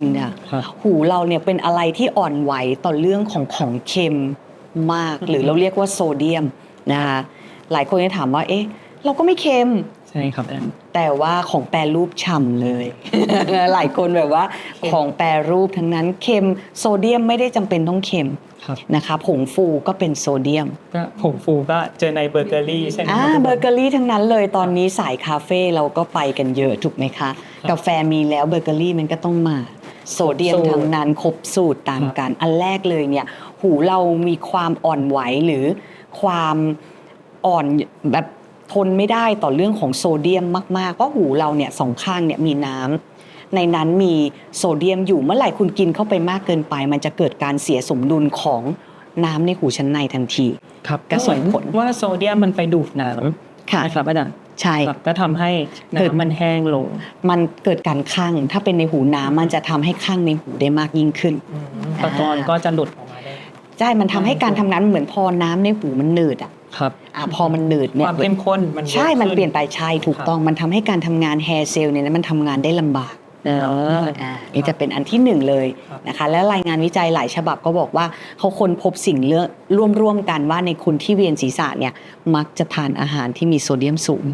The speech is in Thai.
เนี่ยครับหูเราเนี่ยเป็นอะไรที่อ่อนไหวต่อเรื่องของของเค็มมาก หรือเราเรียกว่าโซเดียมนะคะหลายคนจะถามว่า เอ๊ะ เราก็ไม่เค็ม ใช่ครับแต่ว่าของแปรรูปฉ่ำเลย หลายคนแบบว่าของแปรรูปทั้งนั้นเค็มโซเดียมไม่ได้จำเป็นต้องเค็มครับนะคะผงฟูก็เป็นโซเดียม ก็ผงฟูก็เจอในเบเกอรี่ใช่ไหมอ่าคเบบเกอรี่ทั้งนั้นเลยตอนนี้สายคาเฟ่เราก็ไปกันเยอะถูกไหมคะ กาแฟมีแล้วเบเกอรี่มันก็ต้องมา โซเดียมสูตรทั้งนั้นครบสูตรตามกันอันแรกเลยเนี่ย หูเรามีความอ่อนไหวหรือความอ่อนแบบทนไม่ได้ต่อเรื่องของโซเดียมมากๆเพราะหูเราเนี่ยสองข้างเนี่ยมีน้ำในนั้นมีโซเดียมอยู่เมื่อไหร่คุณกินเข้าไปมากเกินไป มันจะเกิดการเสียสมดุลของน้ำในหูชั้นในทันที ครับก็ส่งผลว่าโซเดียมมันไปดูดน้ำค่ะนะครับอาจารย์ ใช่ครับก็ทำให้เกิดน้ำมันแห้งลง มันเกิดการคั่งถ้าเป็นในหูน้ำมันจะทำให้คั่งในหูได้มากยิ่งขึ้นตะกอนก็จะหลุดออกมาได้ใช่มันทำให้การทำงานเหมือนพอน้ำในหูมันหนืดอะครับอะพอมันหนืดเนี่คยวามเข้มข้นมันยอะใช่ มันขึ้เปลี่ยนไปใช่ถูกครับต้องมันทำให้การทำงานแฮร์เซลล์เนี่ยนะมันทำงานได้ลำบากเอออ่านี่จะเป็นอันที่หนึ่งเลยครับนะคะ และรายงานวิจัยหลายฉบับก็บอกว่าเขาค้นพบสิ่งเรื่องร่วมๆกันว่าในคนที่เวียนศีรษะเนี่ยมักจะทานอาหารที่มีโซเดียมสูง